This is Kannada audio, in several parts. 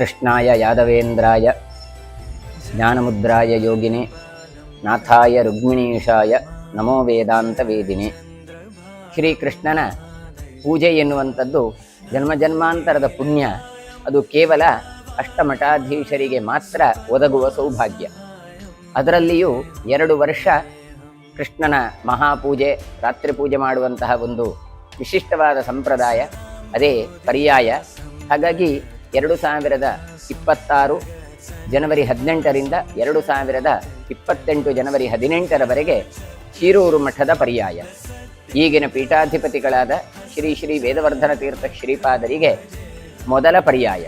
ಕೃಷ್ಣಾಯ ಯಾದವೇಂದ್ರಾಯ, ಜ್ಞಾನಮುದ್ರಾಯ ಯೋಗಿನೇ, ನಾಥಾಯ ರುಗ್ಮಿಣೀಶಾಯ ನಮೋ ವೇದಾಂತ ವೇದಿನಿ. ಶ್ರೀಕೃಷ್ಣನ ಪೂಜೆ ಎನ್ನುವಂಥದ್ದು ಜನ್ಮ ಜನ್ಮಾಂತರದ ಪುಣ್ಯ. ಅದು ಕೇವಲ ಅಷ್ಟಮಠಾಧೀಶರಿಗೆ ಮಾತ್ರ ಒದಗುವ ಸೌಭಾಗ್ಯ. ಅದರಲ್ಲಿಯೂ ಎರಡು ವರ್ಷ ಕೃಷ್ಣನ ಮಹಾಪೂಜೆ, ರಾತ್ರಿ ಪೂಜೆ ಮಾಡುವಂತಹ ಒಂದು ವಿಶಿಷ್ಟವಾದ ಸಂಪ್ರದಾಯ, ಅದೇ ಪರ್ಯಾಯ. ಹಾಗಾಗಿ ಎರಡು ಸಾವಿರದ ಇಪ್ಪತ್ತಾರು ಜನವರಿ ಹದಿನೆಂಟರಿಂದ ಎರಡು ಸಾವಿರದ ಇಪ್ಪತ್ತೆಂಟು ಜನವರಿ ಹದಿನೆಂಟರವರೆಗೆ ಶಿರೂರು ಮಠದ ಪರ್ಯಾಯ. ಈಗಿನ ಪೀಠಾಧಿಪತಿಗಳಾದ ಶ್ರೀ ಶ್ರೀ ವೇದವರ್ಧನ ತೀರ್ಥ ಶ್ರೀಪಾದರಿಗೆ ಮೊದಲ ಪರ್ಯಾಯ.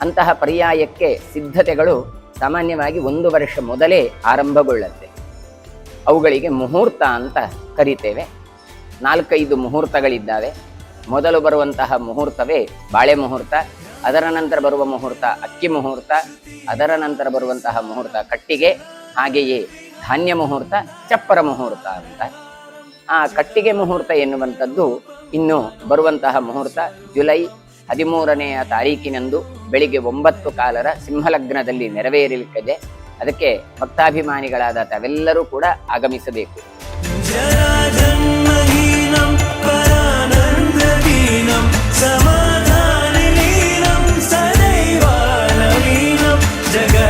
ಅಂತಹ ಪರ್ಯಾಯಕ್ಕೆ ಸಿದ್ಧತೆಗಳು ಸಾಮಾನ್ಯವಾಗಿ ಒಂದು ವರ್ಷ ಮೊದಲೇ ಆರಂಭಗೊಳ್ಳುತ್ತೆ. ಅವುಗಳಿಗೆ ಮುಹೂರ್ತ ಅಂತ ಕರಿತೇವೆ. ನಾಲ್ಕೈದು ಮುಹೂರ್ತಗಳಿದ್ದಾವೆ. ಮೊದಲು ಬರುವಂತಹ ಮುಹೂರ್ತವೇ ಬಾಳೆ ಮುಹೂರ್ತ ಅದರ ನಂತರ ಬರುವ ಮುಹೂರ್ತ, ಅಕ್ಕಿ ಮುಹೂರ್ತ, ಅದರ ನಂತರ ಬರುವಂತಹ ಮುಹೂರ್ತ, ಕಟ್ಟಿಗೆ, ಹಾಗೆಯೇ ಧಾನ್ಯ ಮುಹೂರ್ತ, ಚಪ್ಪರ ಮುಹೂರ್ತ ಅಂತ. ಆ ಕಟ್ಟಿಗೆ ಮುಹೂರ್ತ ಎನ್ನುವಂಥದ್ದು ಇನ್ನು ಬರುವಂತಹ ಮುಹೂರ್ತ ಜುಲೈ ಹದಿಮೂರನೆಯ ತಾರೀಕಿನಂದು ಬೆಳಿಗ್ಗೆ ಒಂಬತ್ತು ಕಾಲರ ಸಿಂಹಲಗ್ನದಲ್ಲಿ ನೆರವೇರಲಿಕ್ಕಿದೆ. ಅದಕ್ಕೆ ಭಕ್ತಾಭಿಮಾನಿಗಳಾದ ತಾವೆಲ್ಲರೂ ಕೂಡ ಆಗಮಿಸಬೇಕು. जगत